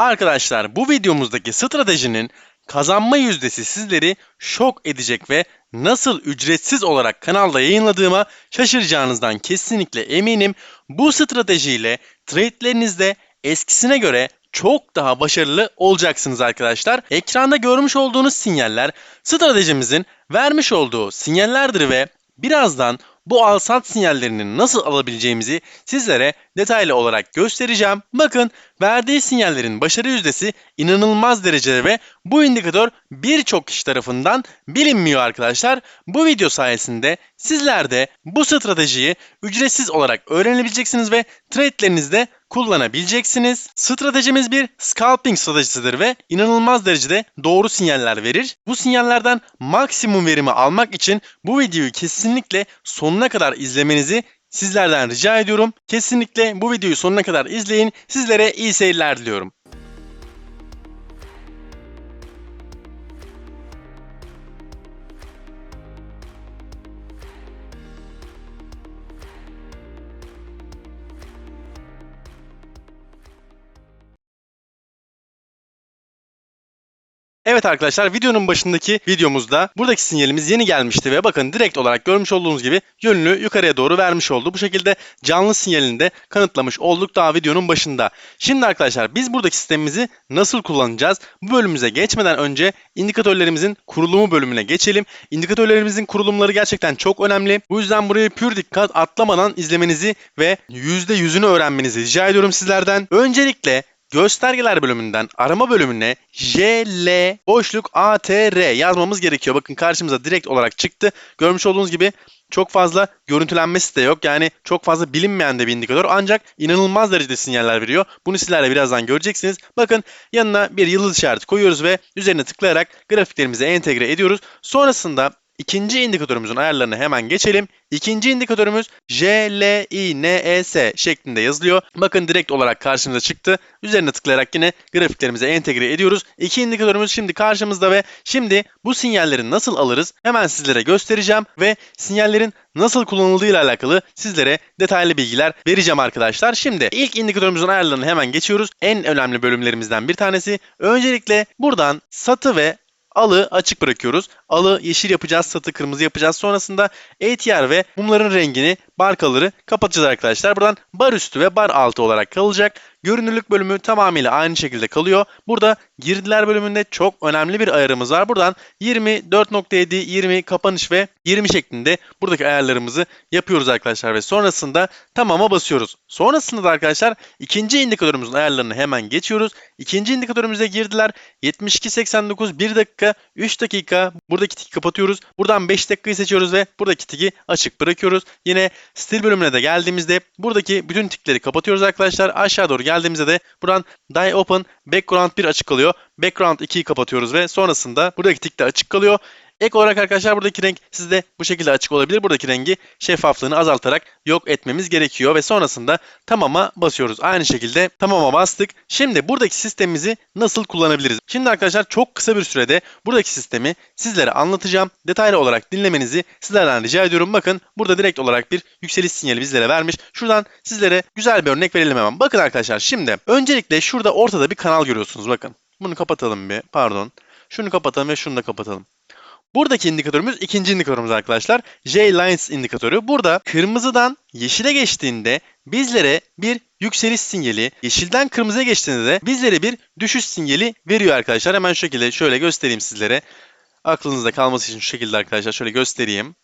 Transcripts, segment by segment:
Arkadaşlar bu videomuzdaki stratejinin kazanma yüzdesi sizleri şok edecek ve nasıl ücretsiz olarak kanalda yayınladığıma şaşıracağınızdan kesinlikle eminim. Bu stratejiyle trade'lerinizde eskisine göre çok daha başarılı olacaksınız arkadaşlar. Ekranda görmüş olduğunuz sinyaller stratejimizin vermiş olduğu sinyallerdir ve birazdan bu al-sat sinyallerini nasıl alabileceğimizi sizlere detaylı olarak göstereceğim. Bakın verdiği sinyallerin başarı yüzdesi inanılmaz derecede ve bu indikatör birçok kişi tarafından bilinmiyor arkadaşlar. Bu video sayesinde sizler de bu stratejiyi ücretsiz olarak öğrenebileceksiniz ve trade'lerinizde kullanabileceksiniz. Stratejimiz bir scalping stratejisidir ve inanılmaz derecede doğru sinyaller verir. Bu sinyallerden maksimum verimi almak için bu videoyu kesinlikle sonuna kadar izlemenizi sizlerden rica ediyorum. Kesinlikle bu videoyu sonuna kadar izleyin. Sizlere iyi seyirler diliyorum. Evet arkadaşlar videonun başındaki videomuzda buradaki sinyalimiz yeni gelmişti ve bakın direkt olarak görmüş olduğunuz gibi yönünü yukarıya doğru vermiş oldu. Bu şekilde canlı sinyalini de kanıtlamış olduk daha videonun başında. Şimdi arkadaşlar biz buradaki sistemimizi nasıl kullanacağız? Bu bölümümüze geçmeden önce indikatörlerimizin kurulumu bölümüne geçelim. İndikatörlerimizin kurulumları gerçekten çok önemli. Bu yüzden burayı pür dikkat atlamadan izlemenizi ve %100'ünü öğrenmenizi rica ediyorum sizlerden. Öncelikle Göstergeler bölümünden arama bölümüne JL boşluk ATR yazmamız gerekiyor. Bakın karşımıza direkt olarak çıktı. Görmüş olduğunuz gibi çok fazla görüntülenmesi de yok. Yani çok fazla bilinmeyen de bir indikatör ancak inanılmaz derecede sinyaller veriyor. Bunu sizlerle birazdan göreceksiniz. Bakın yanına bir yıldız işareti koyuyoruz ve üzerine tıklayarak grafiklerimize entegre ediyoruz. Sonrasında İkinci indikatörümüzün ayarlarına hemen geçelim. İkinci indikatörümüz JLINES şeklinde yazılıyor. Bakın direkt olarak karşımıza çıktı. Üzerine tıklayarak yine grafiklerimize entegre ediyoruz. İki indikatörümüz şimdi karşımızda ve şimdi bu sinyalleri nasıl alırız hemen sizlere göstereceğim ve sinyallerin nasıl kullanıldığı ile alakalı sizlere detaylı bilgiler vereceğim arkadaşlar. Şimdi ilk indikatörümüzün ayarlarını hemen geçiyoruz. En önemli bölümlerimizden bir tanesi. Öncelikle buradan satı ve alı açık bırakıyoruz. Alı yeşil yapacağız, satı kırmızı yapacağız. Sonrasında ATR ve mumların rengini, barkaları kapatacağız arkadaşlar. Buradan bar üstü ve bar altı olarak kalacak. Görünürlük bölümü tamamıyla aynı şekilde kalıyor. Burada girdiler bölümünde çok önemli bir ayarımız var. Buradan 20, 4.7, 20 kapanış ve 20 şeklinde buradaki ayarlarımızı yapıyoruz arkadaşlar ve sonrasında tamama basıyoruz. Sonrasında da arkadaşlar ikinci indikatörümüzün ayarlarını hemen geçiyoruz. İkinci indikatörümüze girdiler 72.89 1 dakika 3 dakika buradaki tiki kapatıyoruz. Buradan 5 dakikayı seçiyoruz ve buradaki tiki açık bırakıyoruz. Yine stil bölümüne de geldiğimizde buradaki bütün tikleri kapatıyoruz arkadaşlar. Aşağı doğru geldiğimizde de buradan Die Open Background 1 açık kalıyor. Background 2'yi kapatıyoruz ve sonrasında buradaki tik de açık kalıyor. Ek olarak arkadaşlar buradaki renk sizde bu şekilde açık olabilir. Buradaki rengi şeffaflığını azaltarak yok etmemiz gerekiyor ve sonrasında tamama basıyoruz. Aynı şekilde tamama bastık. Şimdi buradaki sistemimizi nasıl kullanabiliriz? Şimdi arkadaşlar çok kısa bir sürede buradaki sistemi sizlere anlatacağım. Detaylı olarak dinlemenizi sizlerden rica ediyorum. Bakın burada direkt olarak bir yükseliş sinyali bizlere vermiş. Şuradan sizlere güzel bir örnek verelim hemen. Bakın arkadaşlar şimdi öncelikle şurada ortada bir kanal görüyorsunuz. Bakın bunu kapatalım bir pardon. Şunu kapatalım ve şunu da kapatalım. Buradaki indikatörümüz ikinci indikatörümüz arkadaşlar. J-Lines indikatörü. Burada kırmızıdan yeşile geçtiğinde bizlere bir yükseliş sinyali, yeşilden kırmızıya geçtiğinde de bizlere bir düşüş sinyali veriyor arkadaşlar. Hemen şu şekilde şöyle göstereyim sizlere. Aklınızda kalması için şu şekilde arkadaşlar şöyle göstereyim.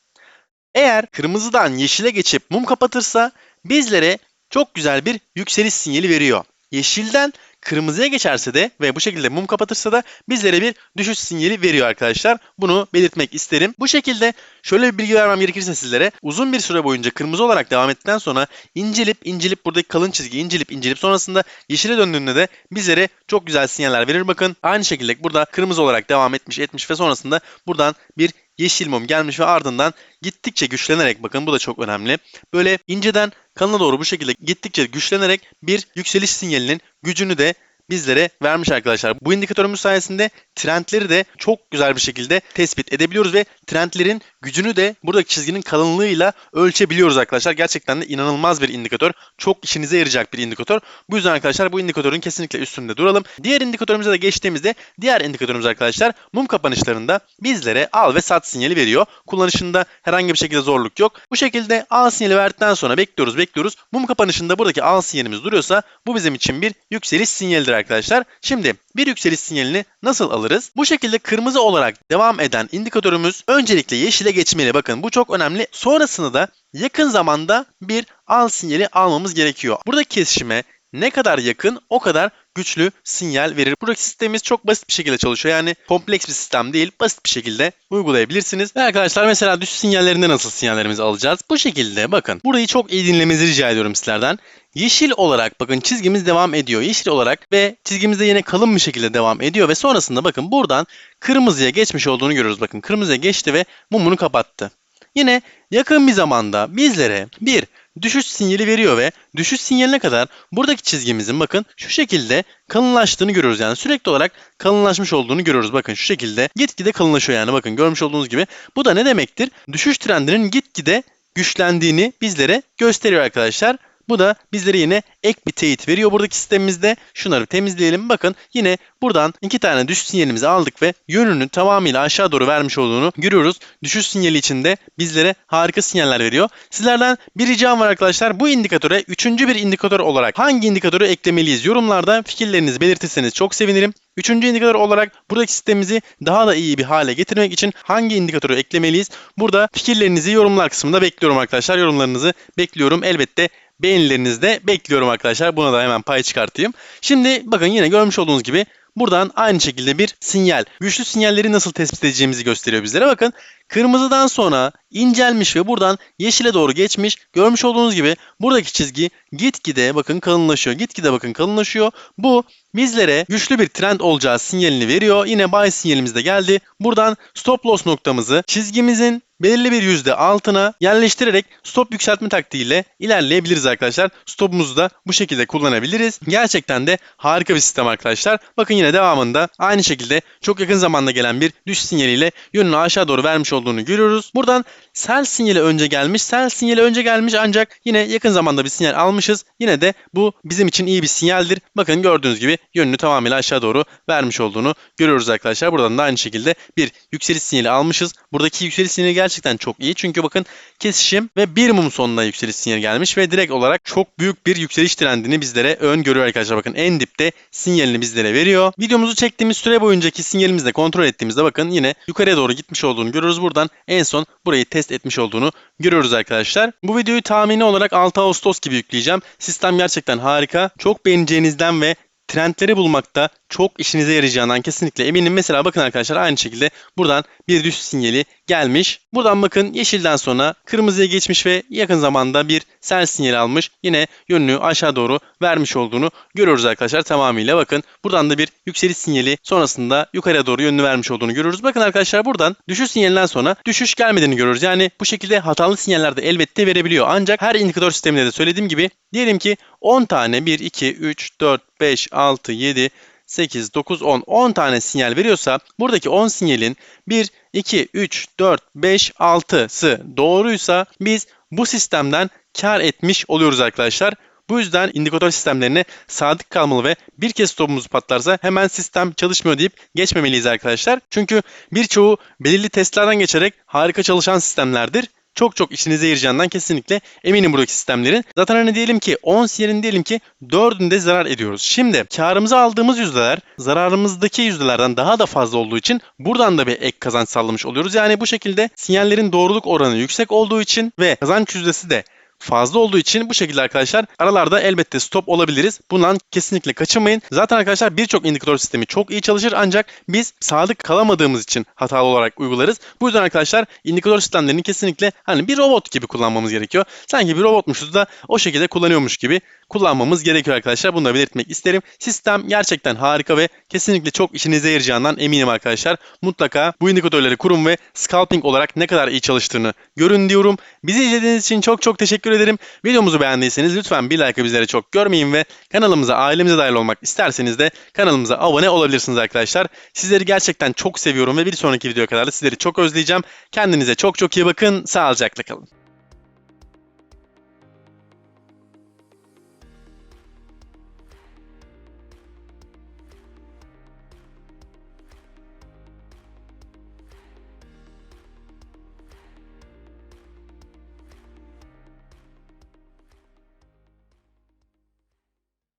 Eğer kırmızıdan yeşile geçip mum kapatırsa bizlere çok güzel bir yükseliş sinyali veriyor. Yeşilden kırmızıya geçerse de ve bu şekilde mum kapatırsa da bizlere bir düşüş sinyali veriyor arkadaşlar. Bunu belirtmek isterim. Bu şekilde şöyle bir bilgi vermem gerekirse sizlere uzun bir süre boyunca kırmızı olarak devam ettikten sonra incelip incelip buradaki kalın çizgi incelip incelip sonrasında yeşile döndüğünde de bizlere çok güzel sinyaller verir. Bakın aynı şekilde burada kırmızı olarak devam etmiş etmiş ve sonrasında buradan bir yeşil mum gelmiş ve ardından gittikçe güçlenerek bakın bu da çok önemli. Böyle inceden kalına doğru bu şekilde gittikçe güçlenerek bir yükseliş sinyalinin gücünü de bizlere vermiş arkadaşlar. Bu indikatörümüz sayesinde trendleri de çok güzel bir şekilde tespit edebiliyoruz ve trendlerin gücünü de buradaki çizginin kalınlığıyla ölçebiliyoruz arkadaşlar. Gerçekten de inanılmaz bir indikatör. Çok işinize yarayacak bir indikatör. Bu yüzden arkadaşlar bu indikatörün kesinlikle üstünde duralım. Diğer indikatörümüze de geçtiğimizde diğer indikatörümüz arkadaşlar mum kapanışlarında bizlere al ve sat sinyali veriyor. Kullanışında herhangi bir şekilde zorluk yok. Bu şekilde al sinyali verdikten sonra bekliyoruz bekliyoruz. Mum kapanışında buradaki al sinyalimiz duruyorsa bu bizim için bir yükseliş sinyalidir arkadaşlar. Şimdi bir yükseliş sinyalini nasıl alırız? Bu şekilde kırmızı olarak devam eden indikatörümüz öncelikle yeşile geçmeli. Bakın bu çok önemli. Sonrasında da yakın zamanda bir al sinyali almamız gerekiyor. Buradaki kesişime ne kadar yakın o kadar güçlü sinyal verir. Buradaki sistemimiz çok basit bir şekilde çalışıyor. Yani kompleks bir sistem değil, basit bir şekilde uygulayabilirsiniz. Ve arkadaşlar mesela düşüş sinyallerinde nasıl sinyallerimizi alacağız? Bu şekilde bakın. Burayı çok iyi dinlemenizi rica ediyorum sizlerden. Yeşil olarak bakın çizgimiz devam ediyor. Yeşil olarak ve çizgimizde yine kalın bir şekilde devam ediyor ve sonrasında bakın buradan kırmızıya geçmiş olduğunu görüyoruz. Bakın kırmızıya geçti ve mumunu kapattı. Yine yakın bir zamanda bizlere bir düşüş sinyali veriyor ve düşüş sinyaline kadar buradaki çizgimizin bakın şu şekilde kalınlaştığını görüyoruz. Yani sürekli olarak kalınlaşmış olduğunu görüyoruz. Bakın şu şekilde gitgide kalınlaşıyor yani bakın görmüş olduğunuz gibi. Bu da ne demektir? Düşüş trendinin gitgide güçlendiğini bizlere gösteriyor arkadaşlar. Bu da bizlere yine ek bir teyit veriyor buradaki sistemimizde. Şunları temizleyelim. Bakın yine buradan iki tane düşüş sinyalimizi aldık ve yönünü tamamıyla aşağı doğru vermiş olduğunu görüyoruz. Düşüş sinyali içinde bizlere harika sinyaller veriyor. Sizlerden bir ricam var arkadaşlar. Bu indikatöre üçüncü bir indikatör olarak hangi indikatörü eklemeliyiz? Yorumlarda fikirlerinizi belirtirseniz çok sevinirim. Üçüncü indikatör olarak buradaki sistemimizi daha da iyi bir hale getirmek için hangi indikatörü eklemeliyiz? Burada fikirlerinizi yorumlar kısmında bekliyorum arkadaşlar. Yorumlarınızı bekliyorum. Elbette beğenilerinizi de bekliyorum arkadaşlar. Buna da hemen pay çıkartayım. Şimdi bakın yine görmüş olduğunuz gibi buradan aynı şekilde bir sinyal. Güçlü sinyalleri nasıl tespit edeceğimizi gösteriyor bizlere. Bakın kırmızıdan sonra incelmiş ve buradan yeşile doğru geçmiş. Görmüş olduğunuz gibi buradaki çizgi gitgide bakın kalınlaşıyor. Gitgide bakın kalınlaşıyor. Bu bizlere güçlü bir trend olacağı sinyalini veriyor. Yine buy sinyalimiz de geldi. Buradan stop loss noktamızı çizgimizin belirli bir yüzde altına yerleştirerek stop yükseltme taktiğiyle ilerleyebiliriz arkadaşlar. Stopumuzu da bu şekilde kullanabiliriz. Gerçekten de harika bir sistem arkadaşlar. Bakın yine devamında aynı şekilde çok yakın zamanda gelen bir düş sinyaliyle yönünü aşağı doğru vermiş olduğunu görüyoruz. Buradan sell sinyali önce gelmiş. Sell sinyali önce gelmiş ancak yine yakın zamanda bir sinyal almışız. Yine de bu bizim için iyi bir sinyaldir. Bakın gördüğünüz gibi yönünü tamamıyla aşağı doğru vermiş olduğunu görüyoruz arkadaşlar. Buradan da aynı şekilde bir yükseliş sinyali almışız. Buradaki yükseliş sinyali gerçekten çok iyi. Çünkü bakın kesişim ve bir mum sonuna yükseliş sinyali gelmiş ve direkt olarak çok büyük bir yükseliş trendini bizlere öngörüyor arkadaşlar. Bakın en dipte sinyalini bizlere veriyor. Videomuzu çektiğimiz süre boyuncaki sinyalimizde kontrol ettiğimizde bakın yine yukarıya doğru gitmiş olduğunu görüyoruz. Buradan en son burayı test etmiş olduğunu görüyoruz arkadaşlar. Bu videoyu tahmini olarak 6 Ağustos gibi yükleyeceğim. Sistem gerçekten harika. Çok beğeneceğinizden ve trendleri bulmakta çok işinize yarayacağından kesinlikle eminim. Mesela bakın arkadaşlar aynı şekilde buradan bir düşüş sinyali gelmiş. Buradan bakın yeşilden sonra kırmızıya geçmiş ve yakın zamanda bir sell sinyali almış. Yine yönünü aşağı doğru vermiş olduğunu görüyoruz arkadaşlar tamamıyla. Bakın buradan da bir yükseliş sinyali sonrasında yukarıya doğru yönünü vermiş olduğunu görüyoruz. Bakın arkadaşlar buradan düşüş sinyalinden sonra düşüş gelmediğini görüyoruz. Yani bu şekilde hatalı sinyaller de elbette verebiliyor. Ancak her indikatör sisteminde de söylediğim gibi diyelim ki 10 tane 1, 2, 3, 4, 5, 6, 7, 8, 9, 10, 10 tane sinyal veriyorsa buradaki 10 sinyalin 1, 2, 3, 4, 5, 6'sı doğruysa biz bu sistemden kar etmiş oluyoruz arkadaşlar. Bu yüzden indikatör sistemlerine sadık kalmalı ve bir kez stopumuz patlarsa hemen sistem çalışmıyor deyip geçmemeliyiz arkadaşlar. Çünkü birçoğu belirli testlerden geçerek harika çalışan sistemlerdir çok çok işinize yarayacağından kesinlikle eminim buradaki sistemlerin. Zaten hani diyelim ki 10 siyerin diyelim ki 4'ünde zarar ediyoruz. Şimdi karımızı aldığımız yüzdeler zararımızdaki yüzdelerden daha da fazla olduğu için buradan da bir ek kazanç sağlamış oluyoruz. Yani bu şekilde sinyallerin doğruluk oranı yüksek olduğu için ve kazanç yüzdesi de fazla olduğu için bu şekilde arkadaşlar aralarda elbette stop olabiliriz. Bundan kesinlikle kaçınmayın. Zaten arkadaşlar birçok indikatör sistemi çok iyi çalışır ancak biz sadık kalamadığımız için hatalı olarak uygularız. Bu yüzden arkadaşlar indikatör sistemlerini kesinlikle hani bir robot gibi kullanmamız gerekiyor. Sanki bir robotmuşuz da o şekilde kullanıyormuş gibi kullanmamız gerekiyor arkadaşlar. Bunu da belirtmek isterim. Sistem gerçekten harika ve kesinlikle çok işinize yarayacağından eminim arkadaşlar. Mutlaka bu indikatörleri kurun ve scalping olarak ne kadar iyi çalıştığını görün diyorum. Bizi izlediğiniz için çok çok teşekkür teşekkür ederim. Videomuzu beğendiyseniz lütfen bir like bizlere çok görmeyin ve kanalımıza, ailemize dahil olmak isterseniz de kanalımıza abone olabilirsiniz arkadaşlar. Sizleri gerçekten çok seviyorum ve bir sonraki videoya kadar da sizleri çok özleyeceğim. Kendinize çok çok iyi bakın. Sağlıcakla kalın.